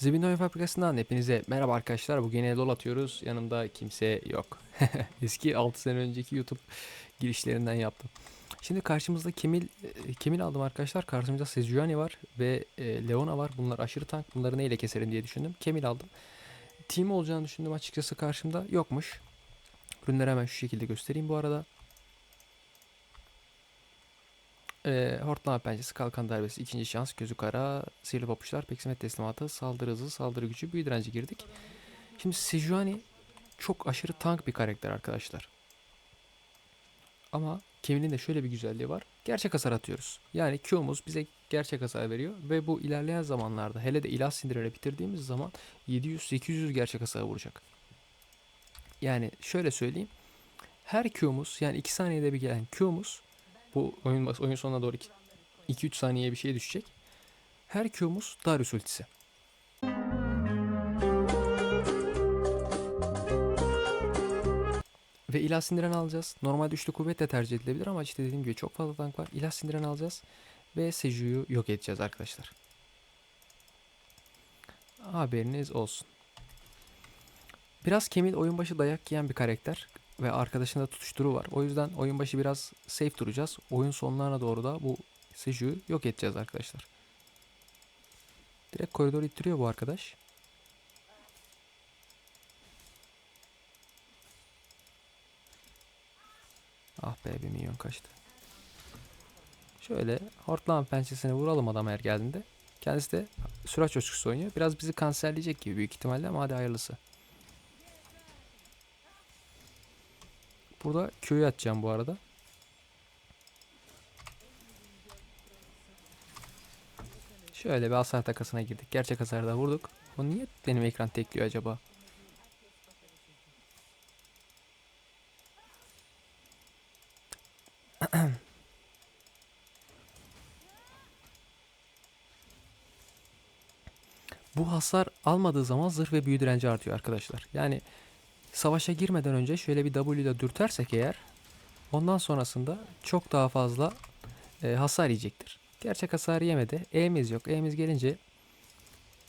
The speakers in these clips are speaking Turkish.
Zibin Oyun Fabrikası'ndan hepinize merhaba arkadaşlar. Bugün LoL atıyoruz. Yanımda kimse yok. Eski 6 sene önceki YouTube girişlerinden yaptım. Şimdi karşımızda Kemil e, Kemil aldım arkadaşlar. Karşımızda Sejuani var ve e, Leona var. Bunlar aşırı tank. Bunları neyle keserim diye düşündüm. Kemil aldım. Team olacağını düşündüm açıkçası karşımda. Yokmuş. Ürünleri hemen şu şekilde göstereyim bu arada. Ee, hortlama pençesi, kalkan darbesi, ikinci şans, gözü kara, sihirli papuçlar, peksimet teslimatı, saldırı hızı, saldırı gücü, büyü direnci girdik. Şimdi Sejuani çok aşırı tank bir karakter arkadaşlar. Ama Kemil'in de şöyle bir güzelliği var. Gerçek hasar atıyoruz. Yani Q'muz bize gerçek hasar veriyor ve bu ilerleyen zamanlarda hele de ilah sindirerek bitirdiğimiz zaman 700-800 gerçek hasar vuracak. Yani şöyle söyleyeyim. Her Q'muz yani 2 saniyede bir gelen Q'muz bu oyun oyun sonuna doğru 2-3 saniyeye bir şey düşecek. Her Q'muz Darius ultisi. Ve ilah sindiren alacağız. Normalde üçlü kuvvet de tercih edilebilir ama işte dediğim gibi çok fazla tank var. İlah sindiren alacağız. Ve Seju'yu yok edeceğiz arkadaşlar. Haberiniz olsun. Biraz Kemil oyun başı dayak yiyen bir karakter ve arkadaşında tutuşturu var. O yüzden oyun başı biraz safe duracağız. Oyun sonlarına doğru da bu Seju'yu yok edeceğiz arkadaşlar. Direkt koridor ittiriyor bu arkadaş. Ah be bir milyon kaçtı. Şöyle hortlama pençesini vuralım adam her geldiğinde. Kendisi de süraç coşkusu oynuyor. Biraz bizi kanserleyecek gibi büyük ihtimalle ama hadi hayırlısı. Burada Q'yu atacağım bu arada. Şöyle bir hasar takasına girdik. Gerçek hasarda vurduk. O niye benim ekran tekliyor acaba? Bu hasar almadığı zaman zırh ve büyü direnci artıyor arkadaşlar. Yani savaşa girmeden önce şöyle bir W ile dürtersek eğer ondan sonrasında çok daha fazla e, hasar yiyecektir. Gerçek hasar yemedi. E'miz yok. E'miz gelince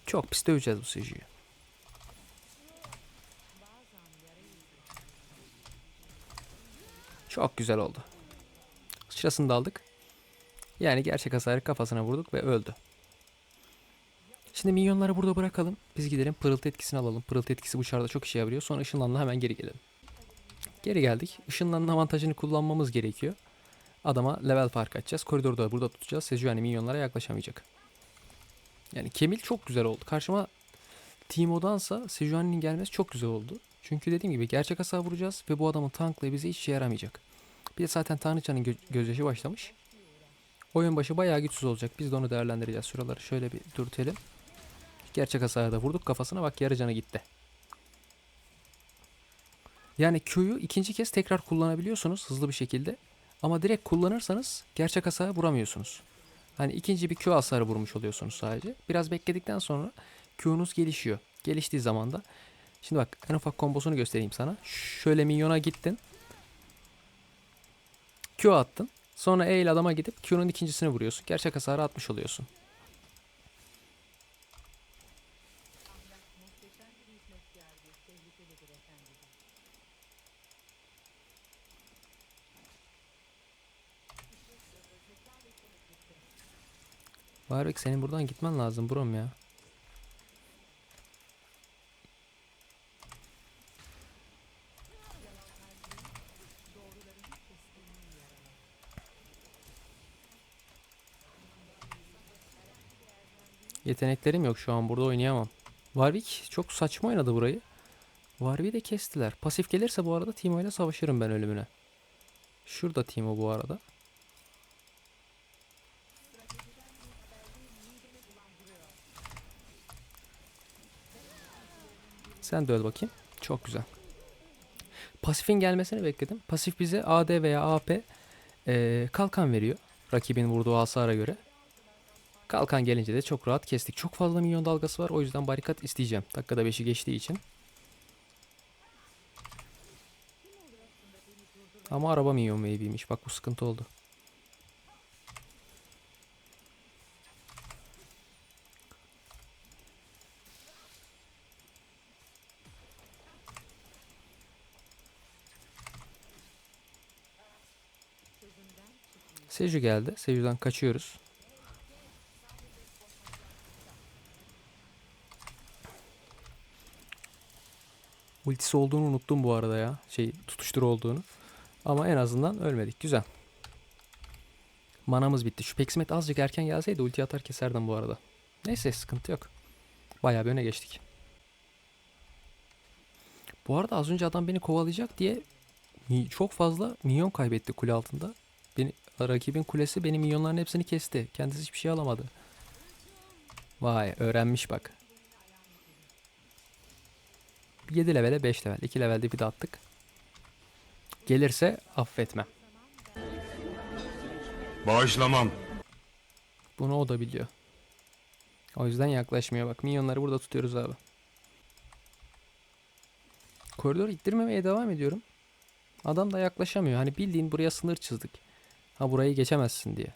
çok pis döveceğiz bu Seju'yu. Çok güzel oldu. Sırasını da aldık. Yani gerçek hasarı kafasına vurduk ve öldü. Şimdi minyonları burada bırakalım. Biz gidelim pırıltı etkisini alalım. Pırıltı etkisi bu çarda çok işe yarıyor. Sonra ışınlanla hemen geri gelelim. Geri geldik. Işınlanın avantajını kullanmamız gerekiyor. Adama level fark açacağız. Koridoru da burada tutacağız. Sejuani minyonlara yaklaşamayacak. Yani Kemil çok güzel oldu. Karşıma Timo'dansa Sejuani'nin gelmesi çok güzel oldu. Çünkü dediğim gibi gerçek hasar vuracağız ve bu adamın tankla bize hiç işe yaramayacak. Bir de zaten Tanrıçanın gö- gözyaşı başlamış. Oyun başı bayağı güçsüz olacak. Biz de onu değerlendireceğiz. Şuraları şöyle bir dürtelim. Gerçek hasarı da vurduk kafasına bak yarı canı gitti. Yani Q'yu ikinci kez tekrar kullanabiliyorsunuz hızlı bir şekilde. Ama direkt kullanırsanız gerçek hasarı vuramıyorsunuz. Hani ikinci bir Q hasarı vurmuş oluyorsunuz sadece. Biraz bekledikten sonra Q'nuz gelişiyor. Geliştiği zaman da Şimdi bak en ufak kombosunu göstereyim sana. Şöyle minyona gittin. Q attın. Sonra E ile adama gidip Q'nun ikincisini vuruyorsun. Gerçek hasarı atmış oluyorsun. Varık senin buradan gitmen lazım brom ya. Yeteneklerim yok şu an burada oynayamam. Warwick çok saçma oynadı burayı. Warwick'i de kestiler. Pasif gelirse bu arada Timo ile savaşırım ben ölümüne. Şurada Timo bu arada. Sen de öl bakayım. Çok güzel. Pasifin gelmesini bekledim. Pasif bize AD veya AP eee, kalkan veriyor. Rakibin vurduğu hasara göre. Kalkan gelince de çok rahat kestik. Çok fazla minyon dalgası var. O yüzden barikat isteyeceğim. Dakikada 5'i geçtiği için. Ama araba minyon wave'iymiş. Bak bu sıkıntı oldu. Seju geldi. Seju'dan kaçıyoruz. Ultisi olduğunu unuttum bu arada ya. Şey tutuştur olduğunu. Ama en azından ölmedik. Güzel. Manamız bitti. Şu Peksimet azıcık erken gelseydi ulti atar keserdim bu arada. Neyse sıkıntı yok. Bayağı bir öne geçtik. Bu arada az önce adam beni kovalayacak diye çok fazla minyon kaybetti kule altında. Rakibin kulesi benim minyonların hepsini kesti. Kendisi hiçbir şey alamadı. Vay öğrenmiş bak. 7 levele 5 level. 2 levelde bir de attık. Gelirse affetmem. Bağışlamam. Bunu o da biliyor. O yüzden yaklaşmıyor bak. Minyonları burada tutuyoruz abi. Koridoru ittirmemeye devam ediyorum. Adam da yaklaşamıyor. Hani bildiğin buraya sınır çizdik. Ha burayı geçemezsin diye.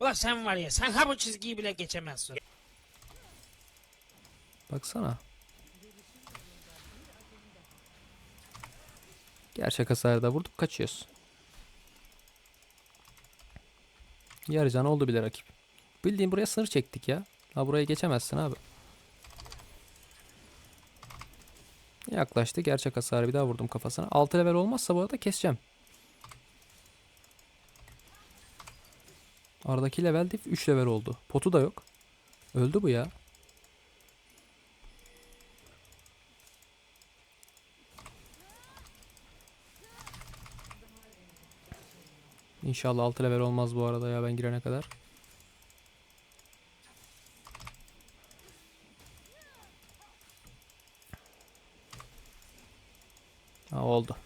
Ulan sen var ya sen ha bu çizgiyi bile geçemezsin. Baksana. Gerçek hasarda vurduk kaçıyoruz. Yarı can oldu bile rakip. Bildiğin buraya sınır çektik ya. Ha buraya geçemezsin abi. Yaklaştı. Gerçek hasarı bir daha vurdum kafasına. 6 level olmazsa bu arada keseceğim. Aradaki level değil 3 level oldu. Potu da yok. Öldü bu ya. İnşallah 6 level olmaz bu arada ya ben girene kadar. Ha oldu.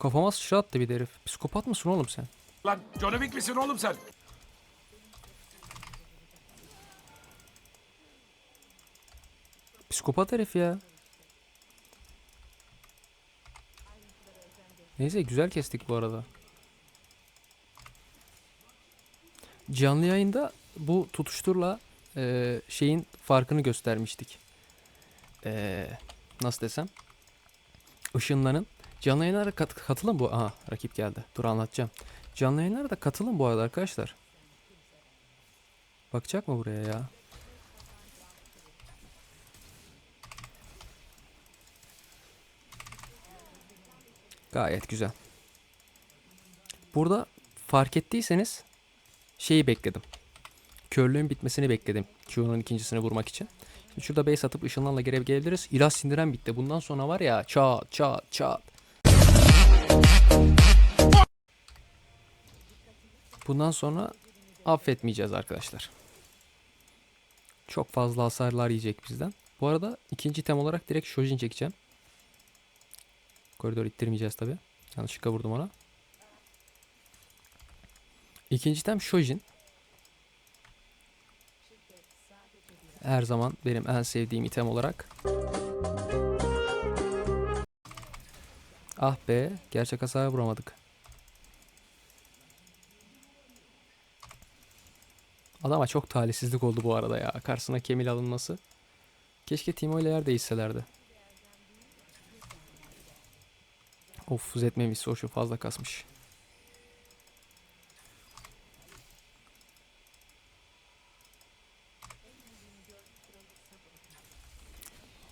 Kafama sıçra attı bir de herif. Psikopat mısın oğlum sen? Lan John Wick misin oğlum sen? Psikopat herif ya. Neyse güzel kestik bu arada. Canlı yayında bu tutuşturla e, şeyin farkını göstermiştik. E, nasıl desem? Işınlanın. Canlı yayınlara kat- katılın bu. Aha rakip geldi. Dur anlatacağım. Canlı yayınlara da katılın bu arada arkadaşlar. Bakacak mı buraya ya? Gayet güzel. Burada fark ettiyseniz şeyi bekledim. Körlüğün bitmesini bekledim. Q'nun ikincisini vurmak için. Şimdi şurada base atıp ışınlarla geri gelebiliriz. İlaç sindiren bitti. Bundan sonra var ya çat çat çat. Bundan sonra affetmeyeceğiz arkadaşlar. Çok fazla hasarlar yiyecek bizden. Bu arada ikinci tem olarak direkt Shojin çekeceğim. Koridor ittirmeyeceğiz tabi. Yanlışlıkla vurdum ona. İkinci tem Shojin. Her zaman benim en sevdiğim item olarak. Ah be, gerçek hasar vuramadık. Adama çok talihsizlik oldu bu arada ya. Karşısına Kemil alınması. Keşke Timo ile yer değişselerdi. Of Zetmemiş o şu fazla kasmış.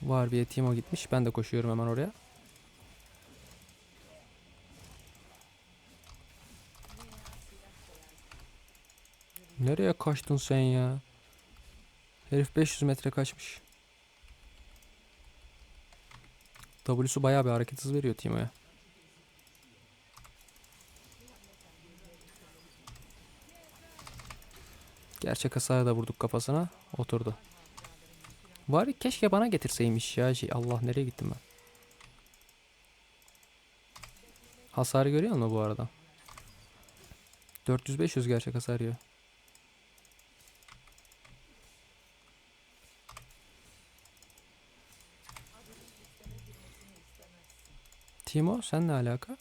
Var bir Timo gitmiş. Ben de koşuyorum hemen oraya. Nereye kaçtın sen ya? Herif 500 metre kaçmış. W'su bayağı bir hareket hızı veriyor Timo'ya. Gerçek hasarı da vurduk kafasına. Oturdu. Ya, keşke bana getirseymiş ya. Şey, Allah nereye gittim ben? Hasarı görüyor musun bu arada? 400-500 gerçek hasar yiyor. Timo sen ne alaka?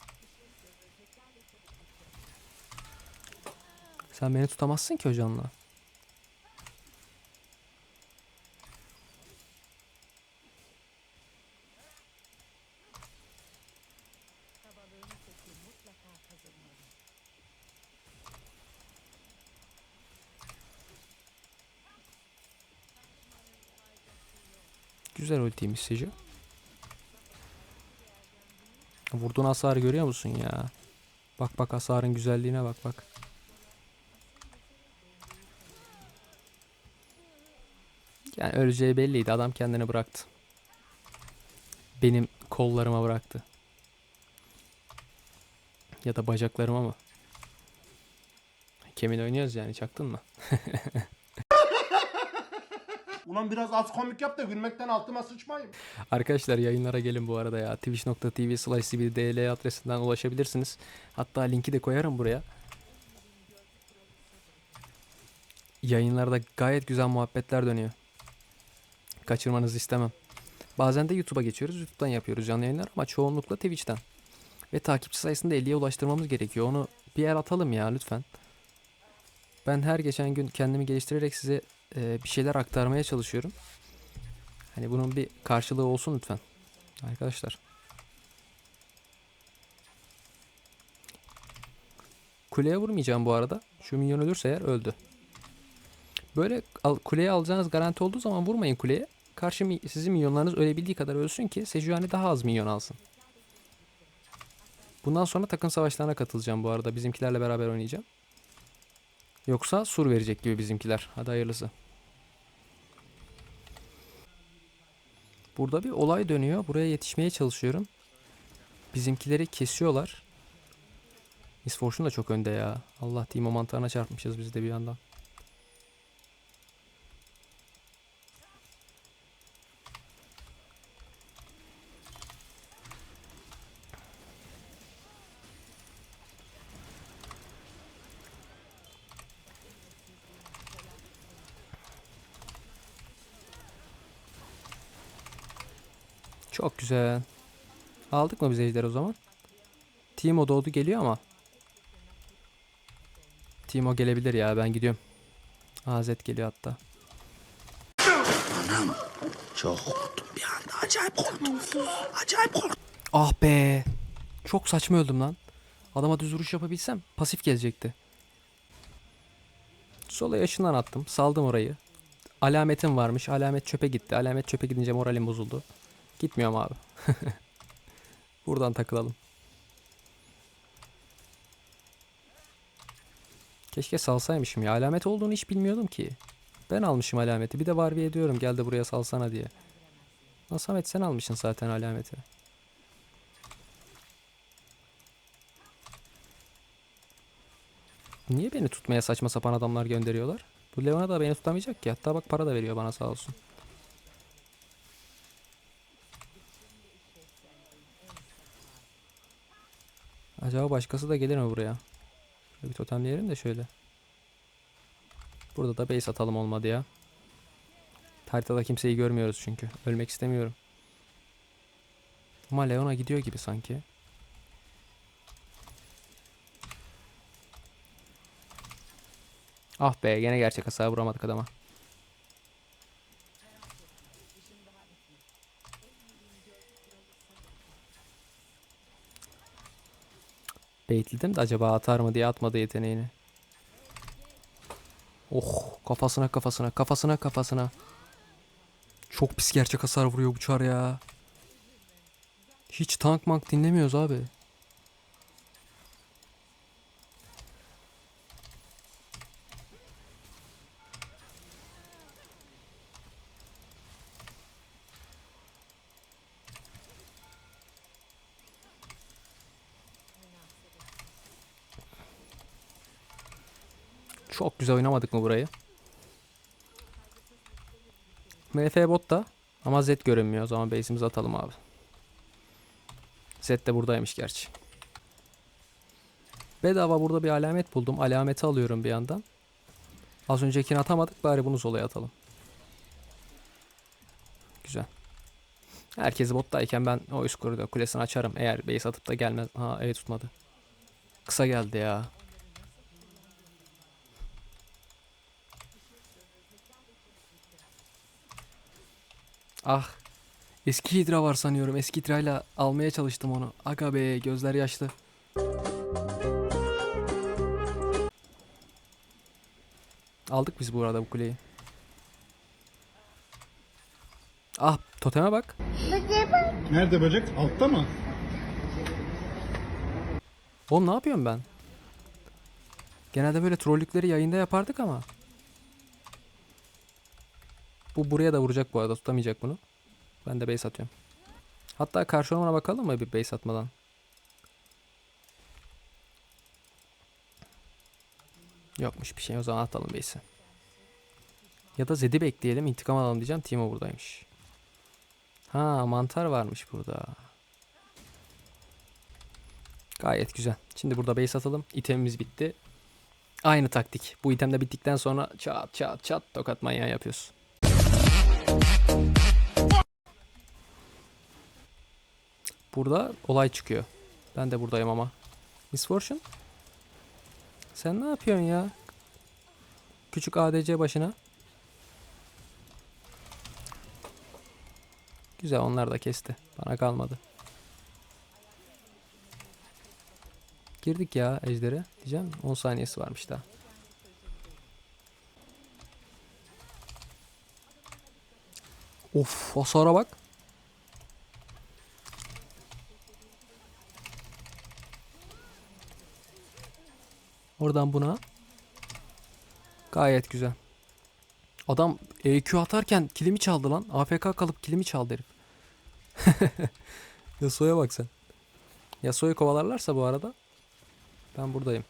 Sen beni tutamazsın ki hocanla. Güzel ultiymiş Seju. Vurduğun hasarı görüyor musun ya? Bak bak hasarın güzelliğine bak bak. Yani öleceği belliydi. Adam kendini bıraktı. Benim kollarıma bıraktı. Ya da bacaklarıma mı? Kemin oynuyoruz yani çaktın mı? Ulan biraz az komik yap da gülmekten altıma sıçmayayım. Arkadaşlar yayınlara gelin bu arada ya. Twitch.tv slash DL adresinden ulaşabilirsiniz. Hatta linki de koyarım buraya. Yayınlarda gayet güzel muhabbetler dönüyor. Kaçırmanızı istemem. Bazen de YouTube'a geçiyoruz. YouTube'dan yapıyoruz canlı yayınlar ama çoğunlukla Twitch'ten. Ve takipçi sayısını da 50'ye ulaştırmamız gerekiyor. Onu bir yer atalım ya lütfen. Ben her geçen gün kendimi geliştirerek size e, bir şeyler aktarmaya çalışıyorum. Hani bunun bir karşılığı olsun lütfen. Arkadaşlar. Kuleye vurmayacağım bu arada. Şu minyon ölürse eğer öldü. Böyle al, kuleye alacağınız garanti olduğu zaman vurmayın kuleye. Karşı mi, sizin minyonlarınız ölebildiği kadar ölsün ki Sejuani daha az minyon alsın. Bundan sonra takım savaşlarına katılacağım bu arada. Bizimkilerle beraber oynayacağım. Yoksa sur verecek gibi bizimkiler. Hadi hayırlısı. Burada bir olay dönüyor. Buraya yetişmeye çalışıyorum. Bizimkileri kesiyorlar. Miss Fortune da çok önde ya. Allah Timo mantarına çarpmışız biz de bir yandan. Çok güzel. Aldık mı biz ejder o zaman? Timo doğdu geliyor ama. Timo gelebilir ya ben gidiyorum. Azet geliyor hatta. Çok korktum bir anda. Acayip korktum. Acayip korktum. Ah be. Çok saçma öldüm lan. Adama düz vuruş yapabilsem pasif gelecekti. Sola yaşından attım. Saldım orayı. Alametim varmış. Alamet çöpe gitti. Alamet çöpe gidince moralim bozuldu. Gitmiyorum abi. Buradan takılalım. Keşke salsaymışım ya. Alamet olduğunu hiç bilmiyordum ki. Ben almışım alameti. Bir de Varviye ediyorum geldi buraya salsana diye. Lan Samet sen almışsın zaten alameti. Niye beni tutmaya saçma sapan adamlar gönderiyorlar? Bu Leona da beni tutamayacak ki. Hatta bak para da veriyor bana sağ olsun. Acaba başkası da gelir mi buraya? Şöyle bir totemleyelim de şöyle. Burada da base atalım olmadı ya. Haritada kimseyi görmüyoruz çünkü. Ölmek istemiyorum. Ama Leona gidiyor gibi sanki. Ah be gene gerçek hasar vuramadık adama. Baitledim de acaba atar mı diye atmadı yeteneğini. Oh kafasına kafasına kafasına kafasına. Çok pis gerçek hasar vuruyor bu çar ya. Hiç tank mank dinlemiyoruz abi. Çok güzel oynamadık mı burayı? MF botta ama Z görünmüyor. O zaman base'imizi atalım abi. Z de buradaymış gerçi. Bedava burada bir alamet buldum. Alameti alıyorum bir yandan. Az öncekini atamadık bari bunu solaya atalım. Güzel. Herkes bottayken ben o üst kulesini açarım. Eğer base atıp da gelmez. Ha evet tutmadı. Kısa geldi ya. Ah. Eski hidra var sanıyorum. Eski hidrayla almaya çalıştım onu. Aga be gözler yaşlı. Aldık biz bu arada bu kuleyi. Ah toteme bak. Nerede böcek? Altta mı? Oğlum ne yapıyorum ben? Genelde böyle trollükleri yayında yapardık ama. Bu buraya da vuracak bu arada tutamayacak bunu. Ben de base atıyorum. Hatta karşı ormana bakalım mı bir base atmadan? Yokmuş bir şey o zaman atalım base'i. Ya da Zed'i bekleyelim intikam alalım diyeceğim. Timo buradaymış. Ha mantar varmış burada. Gayet güzel. Şimdi burada base atalım. İtemimiz bitti. Aynı taktik. Bu item de bittikten sonra çat çat çat tokat manyağı yapıyoruz. Burada olay çıkıyor. Ben de buradayım ama. Miss Fortune. Sen ne yapıyorsun ya? Küçük ADC başına. Güzel onlar da kesti. Bana kalmadı. Girdik ya ejdere. Diyeceğim 10 saniyesi varmış daha. Of hasara bak. Oradan buna. Gayet güzel. Adam EQ atarken kilimi çaldı lan. AFK kalıp kilimi çaldı herif. Yasuo'ya bak sen. Yasuo'yu kovalarlarsa bu arada ben buradayım.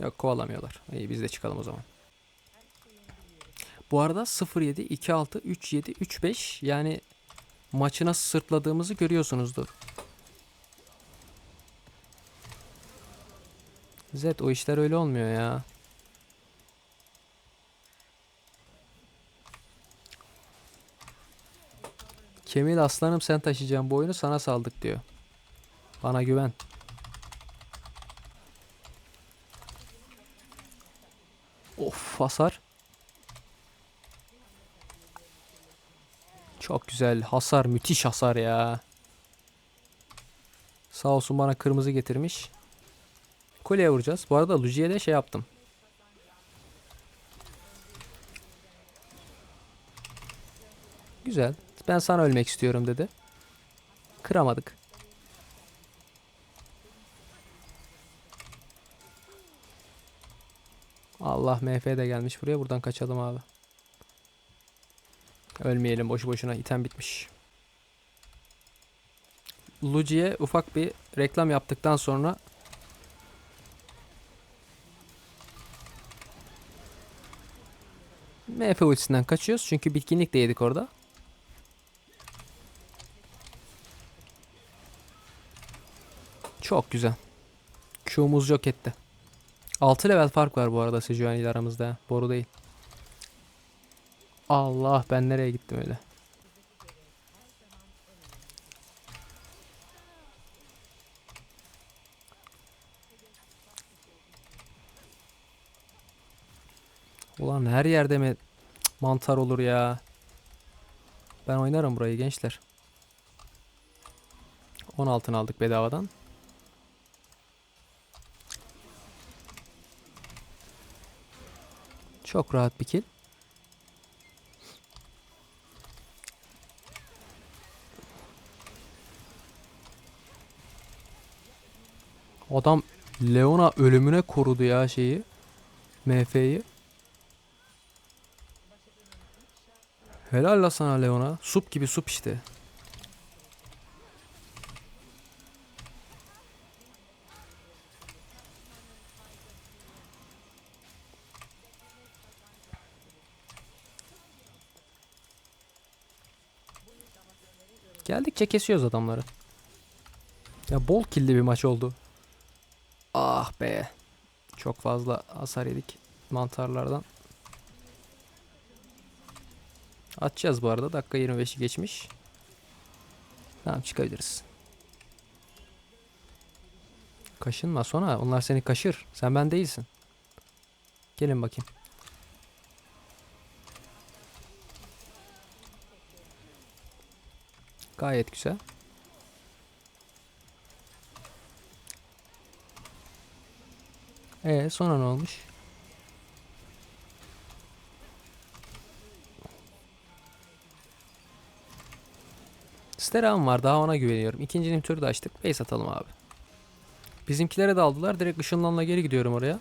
Yok kovalamıyorlar. İyi biz de çıkalım o zaman. Bu arada 0-7, 2-6, 3-7, 3-5 yani maçı nasıl sırtladığımızı görüyorsunuzdur. Zed o işler öyle olmuyor ya. Kemil aslanım sen taşıyacaksın bu oyunu sana saldık diyor. Bana güven. Of hasar. Çok güzel hasar müthiş hasar ya. Sağ olsun bana kırmızı getirmiş. Kuleye vuracağız. Bu arada Luci'ye de şey yaptım. Güzel. Ben sana ölmek istiyorum dedi. Kıramadık. Allah MF de gelmiş buraya. Buradan kaçalım abi. Ölmeyelim boşu boşuna. item bitmiş. Luci'ye ufak bir reklam yaptıktan sonra MF ultisinden kaçıyoruz. Çünkü bitkinlik de yedik orada. Çok güzel. Q'muz yok etti. 6 level fark var bu arada Sejuani ile aramızda. Boru değil. Allah ben nereye gittim öyle. Ulan her yerde mi mantar olur ya. Ben oynarım burayı gençler. 10 altın aldık bedavadan. Çok rahat bir kill. Adam Leona ölümüne korudu ya şeyi. MF'yi. Helal la sana Leona. Sup gibi sup işte. Geldikçe kesiyoruz adamları. Ya bol killi bir maç oldu. Ah be. Çok fazla hasar yedik mantarlardan. Atacağız bu arada. Dakika 25'i geçmiş. Tamam çıkabiliriz. Kaşınma sonra. Onlar seni kaşır. Sen ben değilsin. Gelin bakayım. Gayet güzel. Ee sonra ne olmuş? Steram var daha ona güveniyorum. İkinci limitörü de açtık. Base atalım abi. Bizimkilere de aldılar. Direkt ışınlanla geri gidiyorum oraya.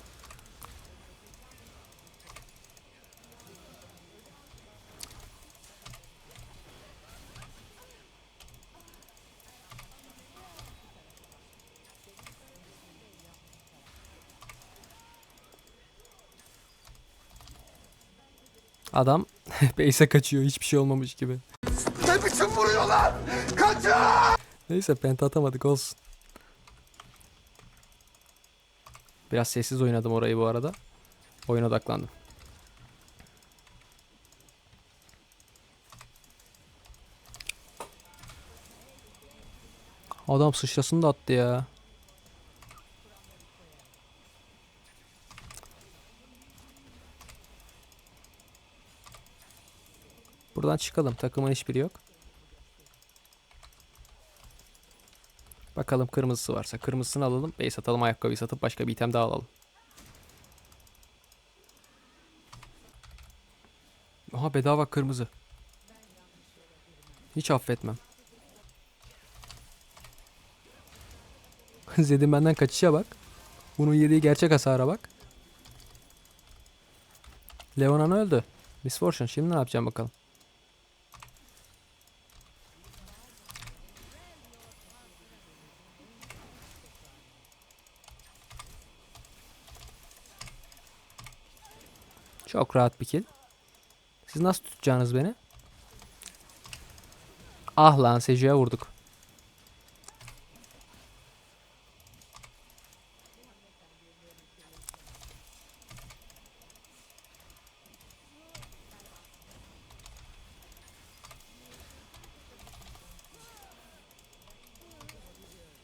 Adam base'e kaçıyor hiçbir şey olmamış gibi. Vuruyorlar? Kaçın! Neyse penta atamadık olsun. Biraz sessiz oynadım orayı bu arada. Oyuna odaklandım. Adam sıçrasını da attı ya. Buradan çıkalım. Takımın hiçbiri yok. Bakalım kırmızısı varsa. Kırmızısını alalım. Base atalım. Ayakkabıyı satıp başka bir item daha alalım. Aha bedava kırmızı. Hiç affetmem. Zed'in benden kaçışa bak. Bunun yediği gerçek hasara bak. Leonan öldü. Miss Fortune şimdi ne yapacağım bakalım. Çok rahat bir kill. Siz nasıl tutacaksınız beni? Ah lan Seju'ya vurduk.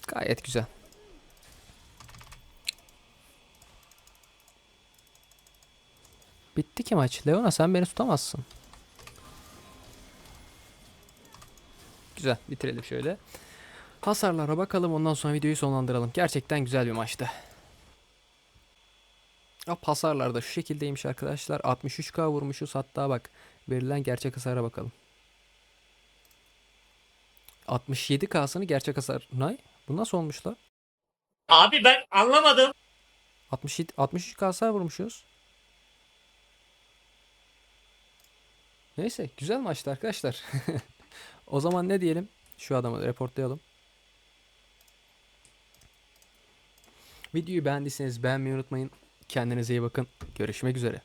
Gayet güzel. Bitti ki maç. Leona sen beni tutamazsın. Güzel bitirelim şöyle. Hasarlara bakalım ondan sonra videoyu sonlandıralım. Gerçekten güzel bir maçtı. Hop hasarlar da şu şekildeymiş arkadaşlar. 63k vurmuşuz. Hatta bak verilen gerçek hasara bakalım. 67k'sını gerçek hasar... Ne? Bu nasıl olmuş lan? Abi ben anlamadım. 67 63k hasar vurmuşuz. Neyse güzel maçtı arkadaşlar. o zaman ne diyelim? Şu adamı reportlayalım. Videoyu beğendiyseniz beğenmeyi unutmayın. Kendinize iyi bakın. Görüşmek üzere.